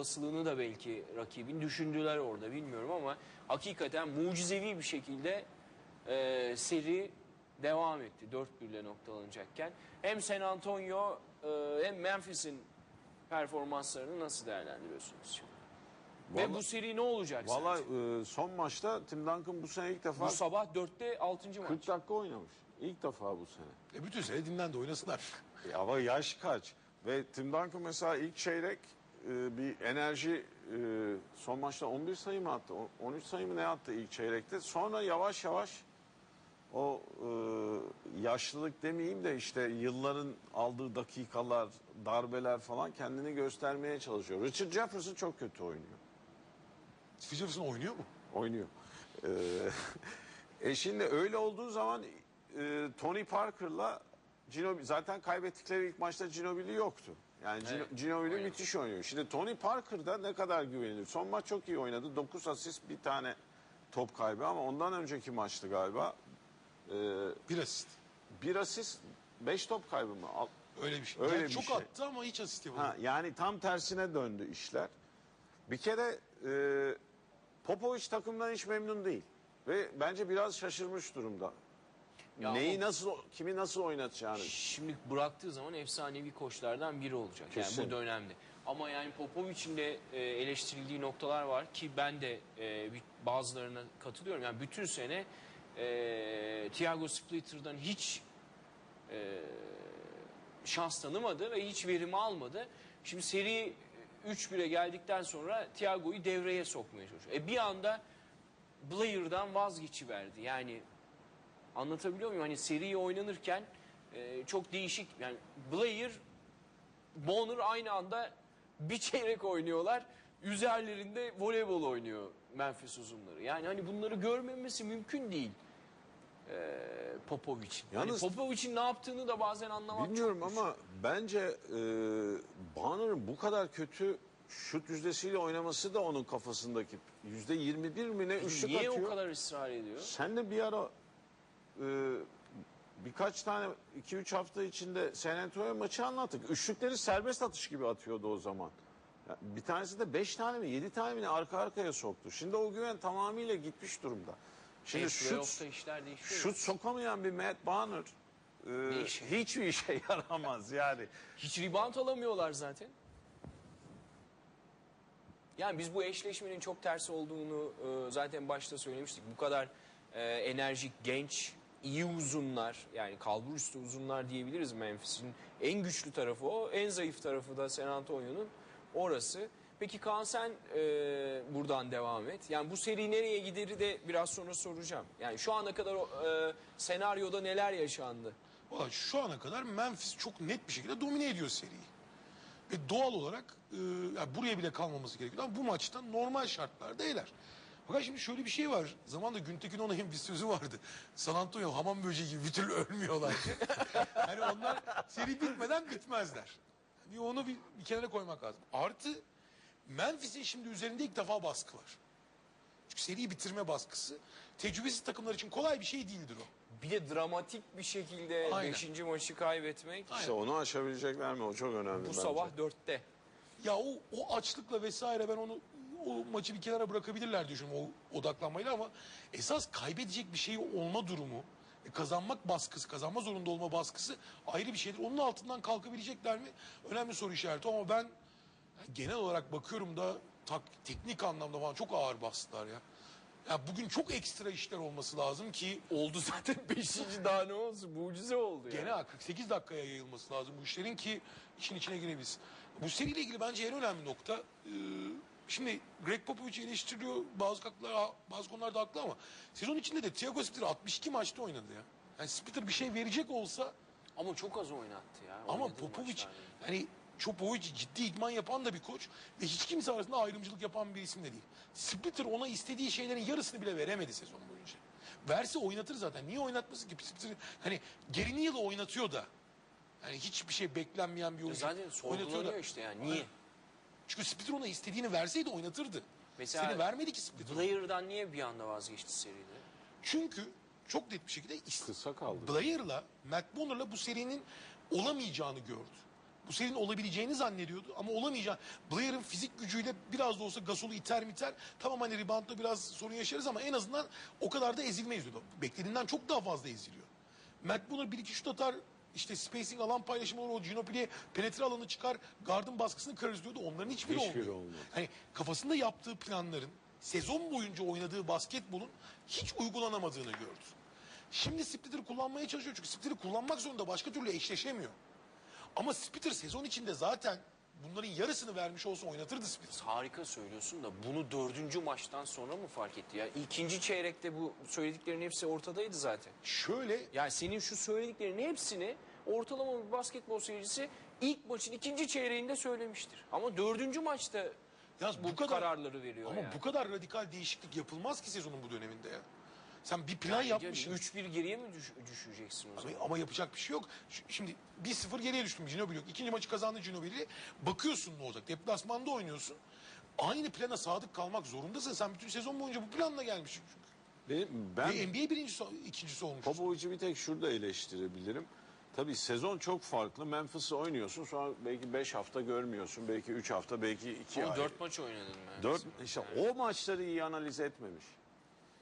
olasılığını da belki rakibin düşündüler orada bilmiyorum ama hakikaten mucizevi bir şekilde e, seri devam etti 4-1 ile noktalanacakken. Hem San Antonio e, hem Memphis'in performanslarını nasıl değerlendiriyorsunuz şimdi? Ve Vallahi- bu seri ne olacak Valla e, son maçta Tim Duncan bu sene ilk defa Bu sabah 4'te 6. maç. 40 dakika oynamış. İlk defa bu sene. E bütün sene dinlendi oynasınlar. E, ama yaş kaç? Ve Tim Duncan mesela ilk çeyrek e, bir enerji e, son maçta 11 sayı mı attı? O- 13 sayı mı ne attı ilk çeyrekte? Sonra yavaş yavaş o e, yaşlılık demeyeyim de işte yılların aldığı dakikalar, darbeler falan kendini göstermeye çalışıyor. Richard Jefferson çok kötü oynuyor. Steve Jefferson oynuyor mu? oynuyor. Ee, e şimdi öyle olduğu zaman e, Tony Parker'la Ginobili zaten kaybettikleri ilk maçta Ginobili yoktu. Yani Evet, Ginobili oynadı. müthiş oynuyor. Şimdi Tony Parker'da ne kadar güvenilir? Son maç çok iyi oynadı. 9 asist bir tane top kaybı ama ondan önceki maçtı galiba. Ee, Bir asist. bir asist 5 top kaybı mı? Al- Öyle bir şey. Öyle Yani bir çok şey. attı ama hiç asist yapamadı. Ha, yani tam tersine döndü işler. Bir kere e, Popovic takımdan hiç memnun değil. Ve bence biraz şaşırmış durumda. Ya Neyi o- nasıl, kimi nasıl oynatacağını. Şimdi bıraktığı zaman efsanevi koçlardan biri olacak. Kesin. Yani bu dönemde. Ama yani Popovic'in de e, eleştirildiği noktalar var ki ben de e, bir- bazılarına katılıyorum. Yani bütün sene e, Thiago Splitter'dan hiç e, şans tanımadı ve hiç verimi almadı. Şimdi seri 3-1'e geldikten sonra Thiago'yu devreye sokmaya çalışıyor. E bir anda Blair'dan vazgeçiverdi. Yani Anlatabiliyor muyum? Hani seri oynanırken e, çok değişik yani Blair Bonner aynı anda bir çeyrek oynuyorlar. Üzerlerinde voleybol oynuyor Memphis uzunları. Yani hani bunları görmemesi mümkün değil. E, Popovic'in. Yani Yalnız- Popovic'in ne yaptığını da bazen anlamak Bilmiyorum çok güç. ama bence e, Banner'ın bu kadar kötü şut yüzdesiyle oynaması da onun kafasındaki yüzde 21 mi ne üçlük Niye atıyor. o kadar ısrar ediyor? Sen de bir ara e, birkaç tane 2-3 hafta içinde San Antonio maçı anlattık. Üçlükleri serbest atış gibi atıyordu o zaman. Ya bir tanesi de 5 tane mi 7 tane mi ne arka arkaya soktu. Şimdi o güven tamamıyla gitmiş durumda. Şimdi Şimdi şut, işler değişiyor. şut sokamayan bir Matt Banner e, işe? hiçbir işe yaramaz yani. Hiç rebound alamıyorlar zaten. Yani biz bu eşleşmenin çok tersi olduğunu e, zaten başta söylemiştik. Bu kadar e, enerjik, genç, iyi uzunlar yani kalbur üstü uzunlar diyebiliriz Memphis'in. En güçlü tarafı o, en zayıf tarafı da San Antonio'nun orası. Peki Kaan sen e, buradan devam et. Yani bu seri nereye gideri de biraz sonra soracağım. Yani şu ana kadar e, senaryoda neler yaşandı? Valla şu ana kadar Memphis çok net bir şekilde domine ediyor seriyi. Ve doğal olarak e, yani buraya bile kalmaması gerekiyor. Ama bu maçta normal şartlarda eler. Fakat şimdi şöyle bir şey var. Zamanında Güntekin Onay'ın bir sözü vardı. San Antonio hamam böceği gibi bir türlü ölmüyorlar. yani onlar seri bitmeden bitmezler. Bir onu bir, bir kenara koymak lazım. Artı Memphis'in şimdi üzerinde ilk defa baskı var. Çünkü seriyi bitirme baskısı tecrübesiz takımlar için kolay bir şey değildir o. Bir de dramatik bir şekilde Aynen. 5. maçı kaybetmek İşte onu aşabilecekler mi o çok önemli bu bence. sabah 4'te. Ya o, o açlıkla vesaire ben onu o maçı bir kenara bırakabilirler düşünüyorum o odaklanmayla ama esas kaybedecek bir şey olma durumu e, kazanmak baskısı, kazanma zorunda olma baskısı ayrı bir şeydir. Onun altından kalkabilecekler mi? Önemli soru işareti ama ben genel olarak bakıyorum da tak, teknik anlamda falan çok ağır bastılar ya. Ya bugün çok ekstra işler olması lazım ki Oldu zaten 5. daha ne olsun mucize oldu ya. Gene 48 dakikaya yayılması lazım bu işlerin ki işin içine girebilsin. Bu seriyle ilgili bence en önemli nokta e, şimdi Greg Popovich eleştiriyor bazı haklar, bazı konularda haklı ama sezon içinde de Thiago Splitter 62 maçta oynadı ya. Yani Splitter bir şey verecek olsa Ama çok az oynattı ya. ama oynadığı Popovic maçlarda. yani Popovic ciddi idman yapan da bir koç ve hiç kimse arasında ayrımcılık yapan bir isim de değil. Splitter ona istediği şeylerin yarısını bile veremedi sezon boyunca. Verse oynatır zaten. Niye oynatmasın ki? Splitter hani Gary Neal'ı oynatıyor da. Yani hiçbir şey beklenmeyen bir oyuncu. Zaten oynatıyor sorgulanıyor işte yani. Niye? Çünkü Splitter ona istediğini verseydi oynatırdı. Mesela Seni vermedi ki Splitter. Blair'dan niye bir anda vazgeçti seride? Çünkü çok net bir şekilde Kısa kaldı. Blair'la Matt Bonner'la bu serinin olamayacağını gördü. bu serinin olabileceğini zannediyordu ama olamayacağını. Blair'ın fizik gücüyle biraz da olsa Gasol'u iter miter. Tamam hani reboundda biraz sorun yaşarız ama en azından o kadar da ezilmeyiz diyordu. Beklediğinden çok daha fazla eziliyor. Matt Bunner bir iki şut atar. İşte spacing alan paylaşımı olur. O Ginobili penetre alanı çıkar. Gardın baskısını kırarız diyordu. Onların hiçbiri, Hiçbiri olmuyor. olmadı. Hani kafasında yaptığı planların sezon boyunca oynadığı basketbolun hiç uygulanamadığını gördü. Şimdi splitter kullanmaya çalışıyor çünkü splitter kullanmak zorunda başka türlü eşleşemiyor. Ama splitter sezon içinde zaten bunların yarısını vermiş olsa oynatırdı splitter. Harika söylüyorsun da bunu dördüncü maçtan sonra mı fark etti ya? İkinci çeyrekte bu söylediklerin hepsi ortadaydı zaten. Şöyle Yani senin şu söylediklerin hepsini ortalama bir basketbol seyircisi ilk maçın ikinci çeyreğinde söylemiştir. Ama dördüncü maçta Yalnız bu, bu kadar- kararları veriyor ama yani. bu kadar radikal değişiklik yapılmaz ki sezonun bu döneminde ya. Sen bir plan Yani yapmışsın. 3-1 geriye mi düş- düşeceksin o zaman? Ama, ama yapacak bir şey yok. Ş- Şimdi 1-0 geriye düştüm Ginobili yok. İkinci maçı kazandı Ginobili. Bakıyorsun ne olacak. Deplasmanda oynuyorsun. Aynı plana sadık kalmak zorundasın. Sen bütün sezon boyunca bu planla gelmişsin çünkü. Benim, ben Ve NBA birincisi, ikincisi olmuş. Popovic'i bir tek şurada eleştirebilirim. Tabii sezon çok farklı. Memphis'ı oynuyorsun sonra belki 5 hafta görmüyorsun. Belki 3 hafta, belki 2 Ama ay. 4 maç oynadın ben. 4 işte o maçları iyi analiz etmemiş.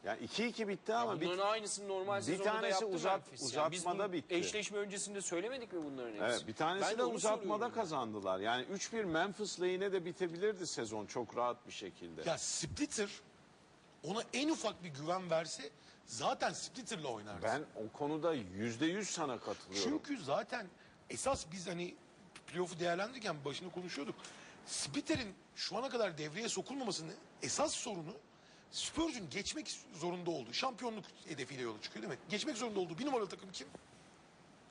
Yani 2-2 bitti ama bir, Bunların aynısını normal bir sezonda da tanesi yaptı uzat- Memphis. Yani biz uzatmada bitti. Eşleşme öncesinde söylemedik mi bunların hepsini? Evet, bir tanesi Ben de, onu uzatmada soruyorum. kazandılar. Yani 3-1 Memphis'le yine de bitebilirdi sezon çok rahat bir şekilde. Ya Splitter ona en ufak bir güven verse zaten Splitter'la oynar. Ben o konuda %100 sana katılıyorum. Çünkü zaten esas biz hani playoff'u değerlendirirken başında konuşuyorduk. Splitter'in şu ana kadar devreye sokulmamasının esas sorunu Spurs'un geçmek zorunda olduğu, şampiyonluk hedefiyle yola çıkıyor değil mi? Geçmek zorunda olduğu bir numaralı takım kim?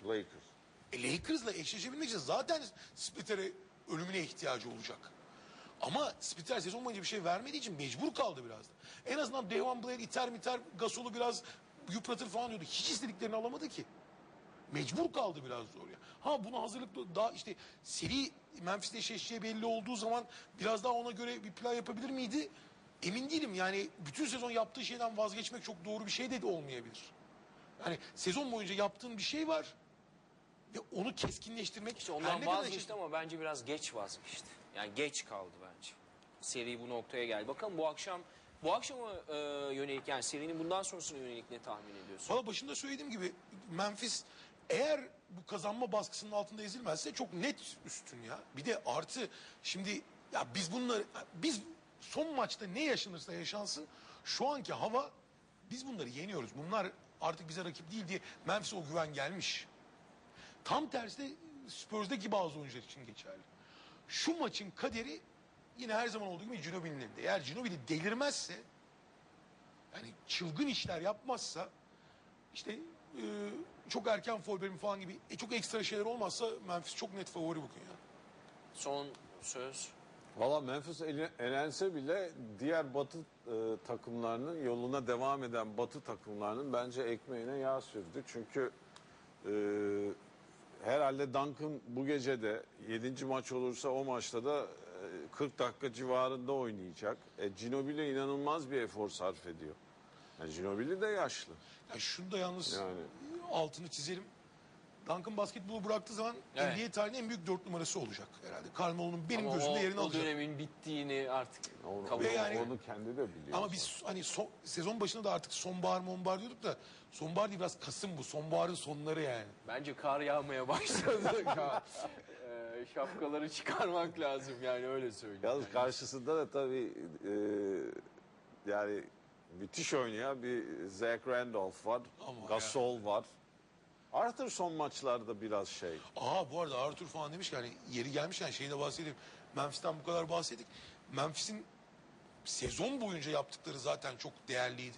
Lakers. E, Lakers'la eşleşebilmek için zaten Splitter'e ölümüne ihtiyacı olacak. Ama Splitter sezon boyunca bir şey vermediği için mecbur kaldı biraz da. En azından Devon Blair iter miter Gasol'u biraz yıpratır falan diyordu. Hiç istediklerini alamadı ki. Mecbur kaldı biraz zor ya. Ha buna hazırlıklı daha işte seri Memphis'le eşleşeceği belli olduğu zaman biraz daha ona göre bir plan yapabilir miydi? Emin değilim yani bütün sezon yaptığı şeyden vazgeçmek çok doğru bir şey de olmayabilir. Yani sezon boyunca yaptığın bir şey var ve onu keskinleştirmek İşte ondan vazgeçti ama bence biraz geç vazgeçti. Yani geç kaldı bence. Seri bu noktaya geldi. Bakalım bu akşam bu akşama e, yönelik yani serinin bundan sonrasına yönelik ne tahmin ediyorsun? Valla başında söylediğim gibi Memphis eğer bu kazanma baskısının altında ezilmezse çok net üstün ya. Bir de artı şimdi ya biz bunları biz son maçta ne yaşanırsa yaşansın şu anki hava biz bunları yeniyoruz. Bunlar artık bize rakip değil diye Memphis'e o güven gelmiş. Tam tersi de Spurs'daki bazı oyuncular için geçerli. Şu maçın kaderi yine her zaman olduğu gibi Ginobili'nin elinde. Eğer Ginobili delirmezse yani çılgın işler yapmazsa işte e, çok erken foul falan gibi e, çok ekstra şeyler olmazsa Memphis çok net favori bugün ya. Son söz. Valla Memphis ele- elense bile diğer batı e, takımlarının yoluna devam eden batı takımlarının bence ekmeğine yağ sürdü. Çünkü e, herhalde Duncan bu gece de 7. maç olursa o maçta da e, 40 dakika civarında oynayacak. E, Ginobili inanılmaz bir efor sarf ediyor. Yani Ginobili de yaşlı. Ya şunu da yalnız Yani. altını çizelim. Duncan basketbolu bıraktığı zaman Evet. NBA tarihinin en büyük dört numarası olacak herhalde. Karl Malone'un benim Ama gözümde o, yerini o alacak. dönemin bittiğini artık Onu, kabul Ve yani- onu kendi de biliyor. Ama biz hani son- sezon başında da artık sonbahar monbahar diyorduk da sonbahar değil biraz Kasım bu. Sonbaharın sonları yani. Bence kar yağmaya başladı. Ee, şapkaları çıkarmak lazım yani öyle söyleyeyim. Yalnız Yani. karşısında da tabii e, yani müthiş oynayan bir Zach Randolph var. Ama Gasol var. Arthur son maçlarda biraz şey. Aa bu arada Arthur falan demiş ki hani yeri gelmişken şeyine bahsedeyim. Memphis'ten bu kadar bahsettik. Memphis'in sezon boyunca yaptıkları zaten çok değerliydi.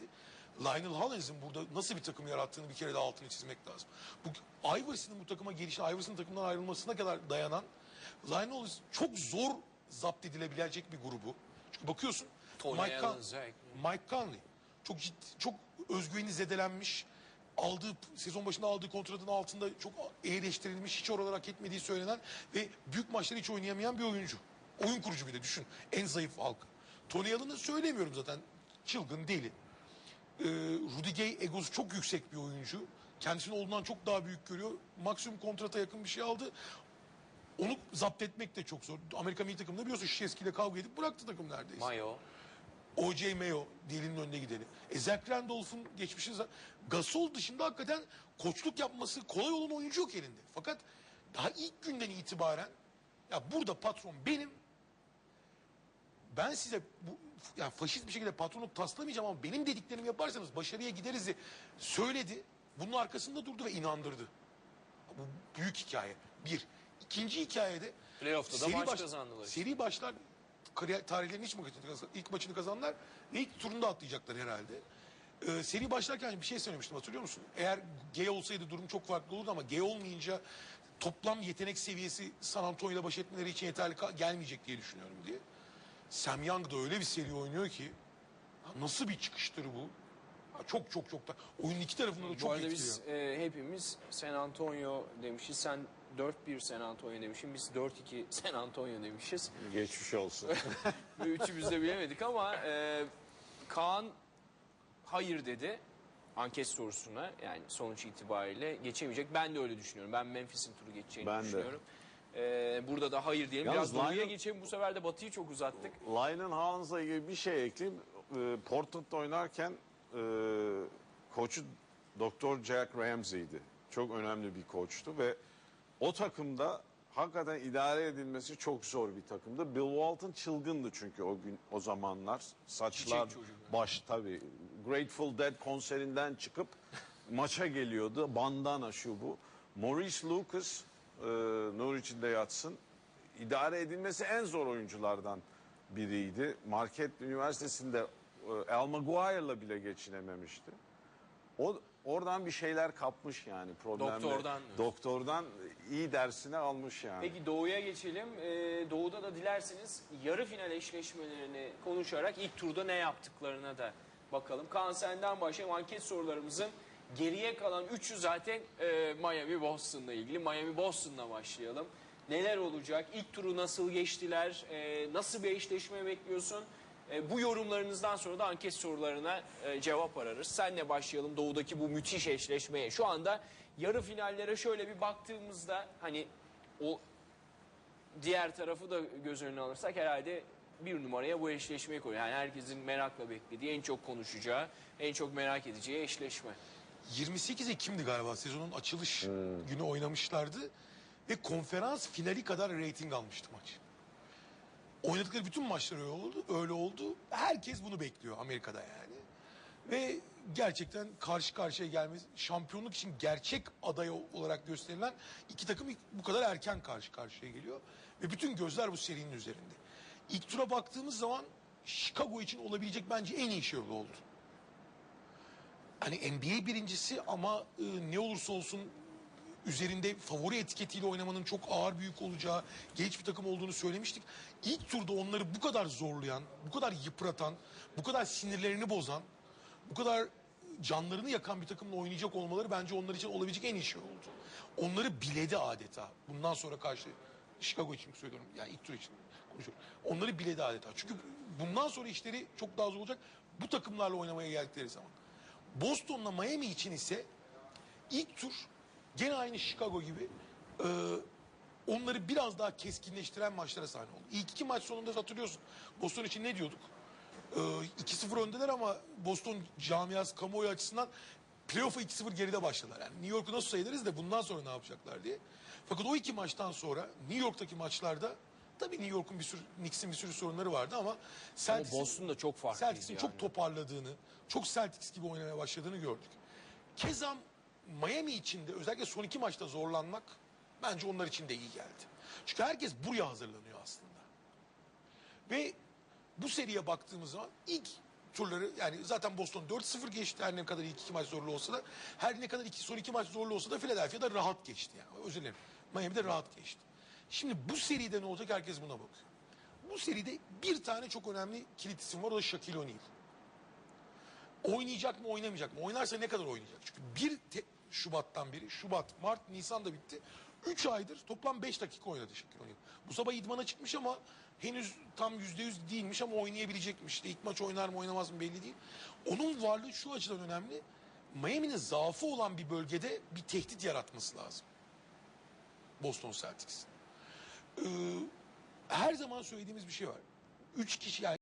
Lionel Hollins'in burada nasıl bir takım yarattığını bir kere de altını çizmek lazım. Bu Iverson'ın bu takıma gelişi, Iverson'ın takımdan ayrılmasına kadar dayanan Lionel Hollins çok zor zapt edilebilecek bir grubu. Çünkü bakıyorsun Tony Mike, Allen, Con-. Mike Conley çok ciddi, çok özgüveni zedelenmiş. Aldığı sezon başında aldığı kontratın altında çok eğleştirilmiş, hiç oralar hak etmediği söylenen ve büyük maçları hiç oynayamayan bir oyuncu. Oyun kurucu bir de düşün. En zayıf halk. Tony Allen'ı söylemiyorum zaten. Çılgın deli. Ee, Rudy Gay egosu çok yüksek bir oyuncu. Kendisini olduğundan çok daha büyük görüyor. Maksimum kontrata yakın bir şey aldı. Onu zapt etmek de çok zor. Amerika milli takımında biliyorsun Şişeski ile kavga edip bıraktı takım neredeyse. Mayo. O.J. Mayo dilinin önüne gideni. E Zach Randolph'un geçmişi Gasol dışında hakikaten koçluk yapması kolay olan oyuncu yok elinde. Fakat daha ilk günden itibaren ya burada patron benim. Ben size bu ya faşist bir şekilde patronluk taslamayacağım ama benim dediklerimi yaparsanız başarıya gideriz diye söyledi. Bunun arkasında durdu ve inandırdı. Bu büyük hikaye. Bir. İkinci hikayede Playoff'ta da maç kazandılar işte. Seri başlar kariyer tarihlerinin ilk maçını, kazan- ilk maçını kazandılar ve ilk turunda atlayacaklar herhalde. Ee, seri başlarken bir şey söylemiştim hatırlıyor musun? Eğer G olsaydı durum çok farklı olurdu ama G olmayınca toplam yetenek seviyesi San Antonio'yla baş etmeleri için yeterli gelmeyecek diye düşünüyorum diye. Sam Young da öyle bir seri oynuyor ki nasıl bir çıkıştır bu? Çok çok çok da oyunun iki tarafında da Bu çok arada etkiliyor. biz e, hepimiz San Antonio demişiz. Sen 4-1 San Antonio demişsin. Biz 4-2 San Antonio demişiz. Geçmiş olsun. Üçümüz de bilemedik ama e, Kaan hayır dedi anket sorusuna yani sonuç itibariyle geçemeyecek. Ben de öyle düşünüyorum. Ben Memphis'in turu geçeceğini Ben de. düşünüyorum. E, burada da hayır diyelim. Yalnız Biraz doğuya geçelim. Bu sefer de batıyı çok uzattık. Lynon Hollins'la ilgili bir şey ekleyeyim. Ee, Portland'da oynarken e, koçu Doktor Jack Ramsey'di. Çok önemli bir koçtu ve o takımda hakikaten idare edilmesi çok zor bir takımdı. Bill Walton çılgındı çünkü o gün o zamanlar. Saçlar baş tabii. Grateful Dead konserinden çıkıp maça geliyordu. Bandana şu bu. Maurice Lucas e, nur içinde yatsın. İdare edilmesi en zor oyunculardan biriydi. Marquette Üniversitesi'nde e, Al Maguire'la bile geçinememişti. O oradan bir şeyler kapmış yani problemle. Doktordan. Doktordan iyi dersini almış yani. Peki Doğu'ya geçelim. Ee, Doğu'da da dilerseniz yarı final eşleşmelerini konuşarak ilk turda ne yaptıklarına da bakalım. Kaan senden başlayalım. Anket sorularımızın geriye kalan üçü zaten e, Miami Boston'la ilgili. Miami Boston'la başlayalım. Neler olacak? İlk turu nasıl geçtiler? E, nasıl bir eşleşme bekliyorsun? E, bu yorumlarınızdan sonra da anket sorularına e, cevap ararız. Senle başlayalım Doğu'daki bu müthiş eşleşmeye. Şu anda yarı finallere şöyle bir baktığımızda hani o diğer tarafı da göz önüne alırsak herhalde bir numaraya bu eşleşmeyi koyuyor. Yani herkesin merakla beklediği, en çok konuşacağı, en çok merak edeceği eşleşme. 28 Ekim'di galiba sezonun açılış günü oynamışlardı. Ve konferans finali kadar reyting almıştı maç. Oynadıkları bütün maçlar öyle oldu. Öyle oldu. Herkes bunu bekliyor Amerika'da yani. Ve gerçekten karşı karşıya gelmesi, şampiyonluk için gerçek aday olarak gösterilen iki takım bu kadar erken karşı karşıya geliyor. Ve bütün gözler bu serinin üzerinde. İlk tura baktığımız zaman Chicago için olabilecek bence en iyi şey oldu. Hani NBA birincisi ama e, ne olursa olsun üzerinde favori etiketiyle oynamanın çok ağır büyük olacağı genç bir takım olduğunu söylemiştik. İlk turda onları bu kadar zorlayan, bu kadar yıpratan, bu kadar sinirlerini bozan, bu kadar canlarını yakan bir takımla oynayacak olmaları bence onlar için olabilecek en iyi şey oldu. Onları biledi adeta. Bundan sonra karşı Chicago için söylüyorum. Yani ilk tur için konuşuyorum. Onları biledi adeta. Çünkü bundan sonra işleri çok daha zor olacak. Bu takımlarla oynamaya geldikleri zaman. Boston'la Miami için ise ilk tur gene aynı Chicago gibi e, onları biraz daha keskinleştiren maçlara sahne oldu. İlk iki maç sonunda hatırlıyorsun. Boston için ne diyorduk? E, 2-0 öndeler ama Boston camiası kamuoyu açısından playoff'a 2-0 geride başladılar. Yani New York'u nasıl sayılırız da bundan sonra ne yapacaklar diye. Fakat o iki maçtan sonra New York'taki maçlarda tabii New York'un bir sürü Knicks'in bir sürü sorunları vardı ama Celtics'in- Boston da çok farklıydı Celtics'in yani. çok toparladığını, çok Celtics gibi oynamaya başladığını gördük. Keza Miami için de özellikle son iki maçta zorlanmak bence onlar için de iyi geldi. Çünkü herkes buraya hazırlanıyor aslında. Ve bu seriye baktığımız zaman ilk turları yani zaten Boston 4-0 geçti her ne kadar ilk iki maç zorlu olsa da her ne kadar iki, son iki maç zorlu olsa da Philadelphia'da rahat geçti yani özür dilerim. Miami'de rahat geçti. Şimdi bu seride ne olacak herkes buna bakıyor. Bu seride bir tane çok önemli kilit isim var o da Shaquille O'Neal. Oynayacak mı oynamayacak mı? Oynarsa ne kadar oynayacak? Çünkü bir te- Şubat'tan beri, Şubat, Mart, Nisan da bitti. 3 aydır toplam 5 dakika oynadı Shaquille O'Neal. Bu sabah idmana çıkmış ama henüz tam %100 değilmiş ama oynayabilecekmiş. İşte ilk maç oynar mı oynamaz mı belli değil. Onun varlığı şu açıdan önemli. Miami'nin zaafı olan bir bölgede bir tehdit yaratması lazım. Boston Celtics. e, her zaman söylediğimiz bir şey var. Üç kişi yani